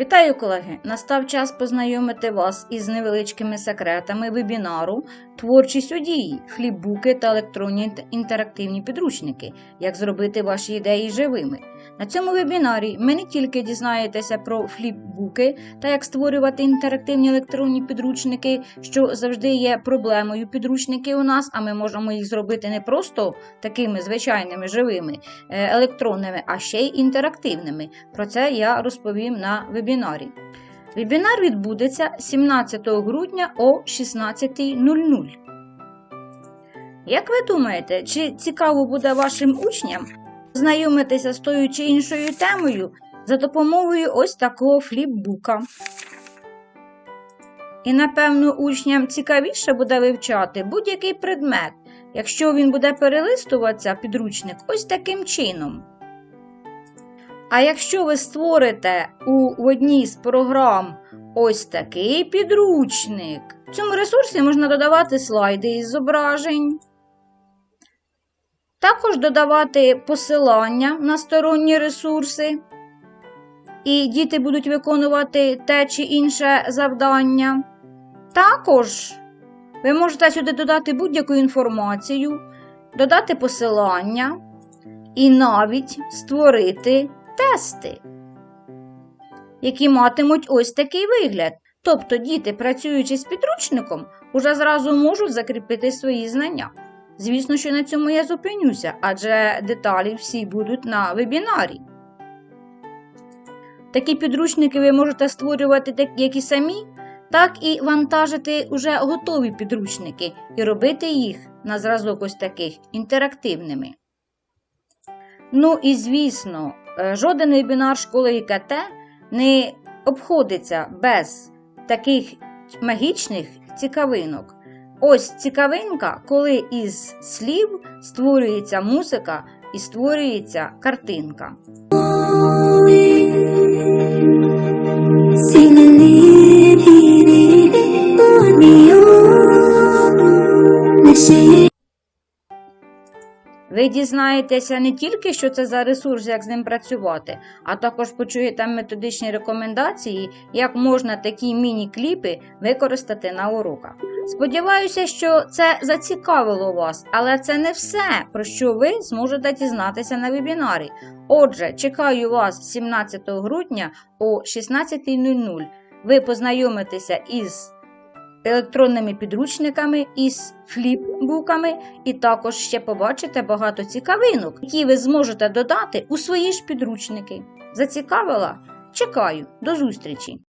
Вітаю, колеги! Настав час познайомити вас із невеличкими секретами вебінару Творчість у дії, хліббуки та електронні інтерактивні підручники. Як зробити ваші ідеї живими. На цьому вебінарі ви не тільки дізнаєтеся про фліпбуки та як створювати інтерактивні електронні підручники, що завжди є проблемою підручники у нас, а ми можемо їх зробити не просто такими звичайними живими е, електронними, а ще й інтерактивними. Про це я розповім на вебінарі. Вебінар відбудеться 17 грудня о 16.00. Як ви думаєте, чи цікаво буде вашим учням знайомитися з тою чи іншою темою за допомогою ось такого фліпбука? І, напевно, учням цікавіше буде вивчати будь-який предмет, якщо він буде перелистуватися підручник ось таким чином. А якщо ви створите у одній з програм ось такий підручник, в цьому ресурсі можна додавати слайди із зображень, також додавати посилання на сторонні ресурси, і діти будуть виконувати те чи інше завдання. Також ви можете сюди додати будь-яку інформацію, додати посилання і навіть створити тести, які матимуть ось такий вигляд. Тобто діти, працюючи з підручником, уже зразу можуть закріпити свої знання. Звісно, що на цьому я зупинюся, адже деталі всі будуть на вебінарі. Такі підручники ви можете створювати так, як і самі, так і вантажити уже готові підручники і робити їх на зразок ось таких інтерактивними. Ну і звісно, е, жоден вебінар школи ІКТ не обходиться без таких магічних цікавинок. Ось цікавинка, коли із слів створюється музика і створюється картинка. Ви дізнаєтеся не тільки, що це за ресурс, як з ним працювати, а також почуєте методичні рекомендації, як можна такі міні-кліпи використати на уроках. Сподіваюся, що це зацікавило вас, але це не все, про що ви зможете дізнатися на вебінарі. Отже, чекаю вас 17 грудня о 16.00. Ви познайомитеся із електронними підручниками із фліпбуками, і також ще побачите багато цікавинок, які ви зможете додати у свої ж підручники. Зацікавила? Чекаю, до зустрічі!